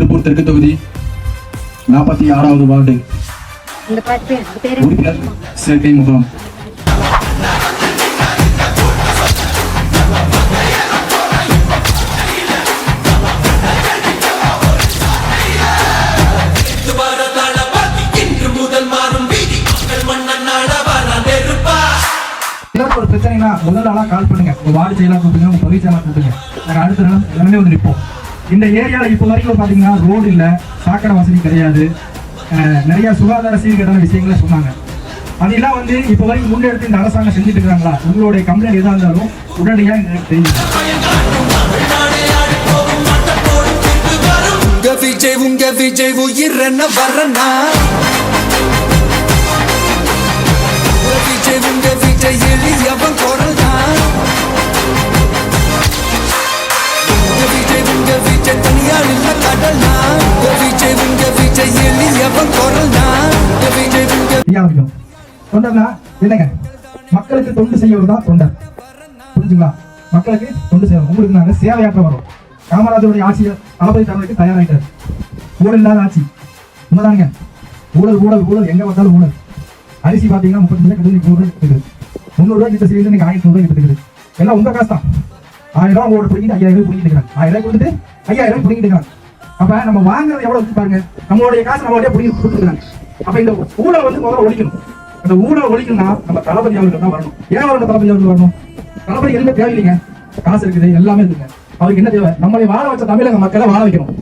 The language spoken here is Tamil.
திருப்பூர் தெற்கு தொகுதி நாற்பத்தி ஆறாவது வார்டு. உறுப்பினர் சேர்க்கை முகாம். ஏதாவது ஒரு பிரச்சனைனா முதல் ஆளா கால் பண்ணுங்க. உங்க வார்டு செயலா கூப்பிடுங்க உங்க பகுதி செயலா கூப்பிடுங்க. நாங்க அடுத்த நாள் எல்லாமே வந்து நிற்போம். இந்த ஏரியால இப்போ வரைக்கும் பாத்தீங்கன்னா ரோடு இல்ல சாக்கடை வசதி கிடையாது. நிறைய சுகாதார சீர்கேடான விஷயங்களை சொன்னாங்க. அதெல்லாம் வந்து இப்போ வரைக்கும் முன்னெடுத்து இந்த அரசாங்கம் செஞ்சுட்டு இருக்காங்களா உங்களுடைய கம்ப்ளைண்ட் எதா இருந்தாலும் உடனடியா எனக்கு தெரியும் உங்க விஜய் உங்க விஜய் என்ன வரனா ஐயாவிடம் தொண்டர்னா என்னங்க? மக்களுக்கு தொண்டு செய்யவர் தான் தொண்டர் புரிஞ்சுங்களா? மக்களுக்கு தொண்டு செய்வோம் உங்களுக்கு நாங்கள் சேவையாற்ற வரோம். காமராஜருடைய ஆட்சியை தளபதி தலைவருக்கு தயாராகிட்டார் ஊழல் இல்லாத ஆட்சி. உண்மைதானுங்க. ஊழல் ஊழல் ஊழல். எங்கே பார்த்தாலும் ஊழல். அரிசி பார்த்தீங்கன்னா முப்பத்தஞ்சு ரூபாய் கிட்ட நூறு இருக்குது முந்நூறு கிட்ட செய்யுது நீங்கள் ஆயிரத்தி ரூபாய் இருக்குது எல்லாம் உங்கள் காசு தான். ஆயிரம் ரூபா உங்களோட பிடிக்கிட்டு ஐயாயிரம் ரூபாய் பிடிக்கிட்டு இருக்கிறாங்க. ஆயிரம் ரூபாய் கொடுத்துட்டு ஐயாயிரம் ரூபாய் பிடிக்கிட்டு இருக்கிறாங்க. அப்போ நம்ம வாங்குறது எவ்வளோ பாருங்க. நம்மளுடைய காசு நம்மளுடைய பிடிக்கி கொடுத்துருக்காங்க அப்ப இந்த ஊழல் வந்து முதல்ல ஒழிக்கணும். அந்த ஊழல் ஒழிக்கணும்னா நம்ம தளபதி அவர்கள் தான் வரணும். ஏன் வரணும் தளபதி அவர்கள் வரணும்? தளபதி எதுவுமே தேவையில்லைங்க? காசு இருக்குது எல்லாமே இருக்குங்க. அவருக்கு என்ன தேவை? நம்மளை வாழ வச்ச தமிழக மக்களை வாழ வைக்கணும்.